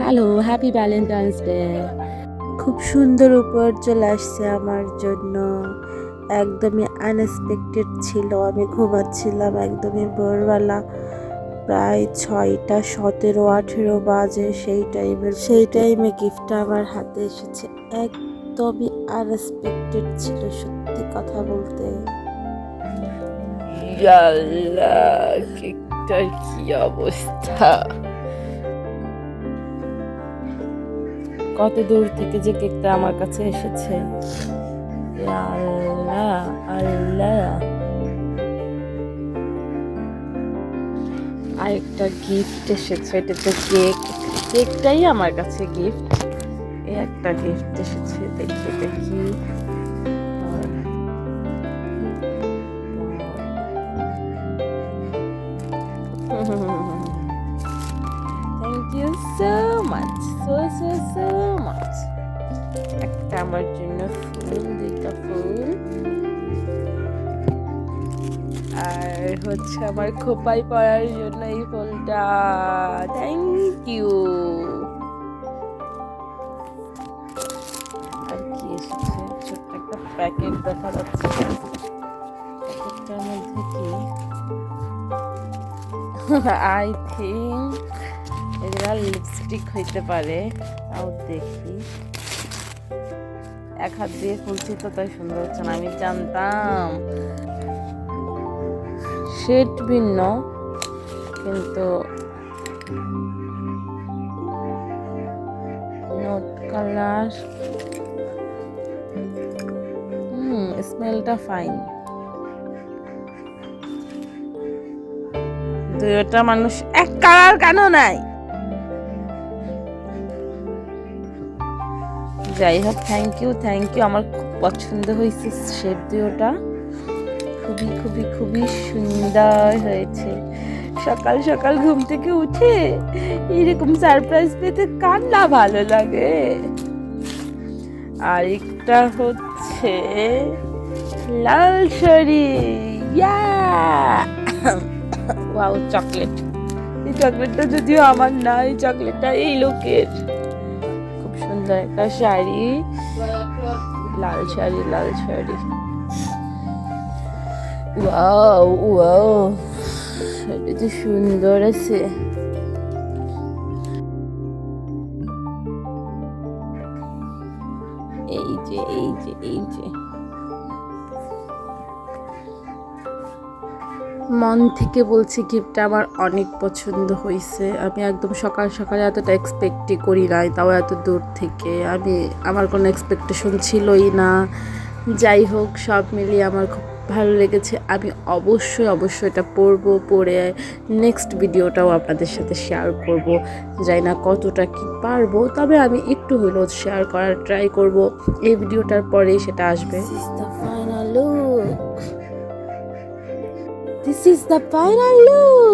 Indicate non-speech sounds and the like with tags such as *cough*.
Hello happy Valentine's day খুব সুন্দর উপহার চলে আসছে আমার জন্য। একদমই আনএক্সপেক্টেড ছিল। আমি ঘুমাচ্ছিলাম একদমই ভোরবেলা। প্রায় ছয়টা সতেরো আঠেরো বাজে সেই টাইমে সেই টাইমে গিফটটা আমার হাতে এসেছে। একদমই আনএক্সপেক্টেড ছিল সত্যি কথা বলতে। কেকটার কি অবস্থা? কত দূর থেকে যে কেকটা আমার কাছে এসেছে। আল্লাহ আল্লাহ আরেকটা গিফট এসেছে, এটা তো কেক কেকটাই আমার কাছে গিফট এই একটা গিফট এসেছে, দেখি দেখি। আর thank much so so so much একটা আমার জন্য ফুল, দুইটা ফুল। আর হচ্ছে আমার খোপাই পড়ার জন্য এই ফুলটা। থ্যাংক ইউ আর কি এসেছে? ছোট্ট একটা প্যাকেট দেখা যাচ্ছে। প্যাকেটটার মধ্যে কি? *laughs* আই থিঙ্ক এগুলা লিপস্টিক হইতে পারে, তাও দেখি। এক হাত দিয়ে খুলছি তো, তাই সুন্দর হচ্ছে না, আমি জানতাম। শেড ভিন্ন, কিন্তু নোট কালার হুম স্মেলটা ফাইন দুইটা মানুষ, এক কালার কেন নাই? যাই হোক থ্যাংক ইউ থ্যাংক ইউ আমার খুব পছন্দ হয়েছে শেড দুইটা খুবই খুবই খুবই সুন্দর হয়েছে। সকাল সকাল ঘুম থেকে উঠে এরকম সারপ্রাইজ পেতে কার না ভালো লাগে। আর একটা হচ্ছে লাল শরী ইয়া ওয়াও চকলেট এই চকলেটটা যদিও আমার না এই চকলেটটা এই লোকের। সুন্দর একটা শাড়ি। লাল শাড়ি লাল শাড়ি। Wow wow. শাড়ি সুন্দর আছে। এই যে এই যে এই যে। মন থেকে বলছি গিফটটা আমার অনেক পছন্দ হয়েছে আমি একদম সকাল সকাল এতটা এক্সপেক্টই করি নাই, তাও এত দূর থেকে। আমি, আমার কোনো এক্সপেকটেশন ছিলই না। যাই হোক, সব মিলিয়ে আমার খুব ভালো লেগেছে। আমি অবশ্যই অবশ্যই এটা পড়ব, পড়ে নেক্সট ভিডিওটাও আপনাদের সাথে শেয়ার করব। যাই না কতটা কি পারব, তবে আমি একটু হলেও শেয়ার করার ট্রাই করব। এই ভিডিওটার পরেই সেটা আসবে। This is the final look.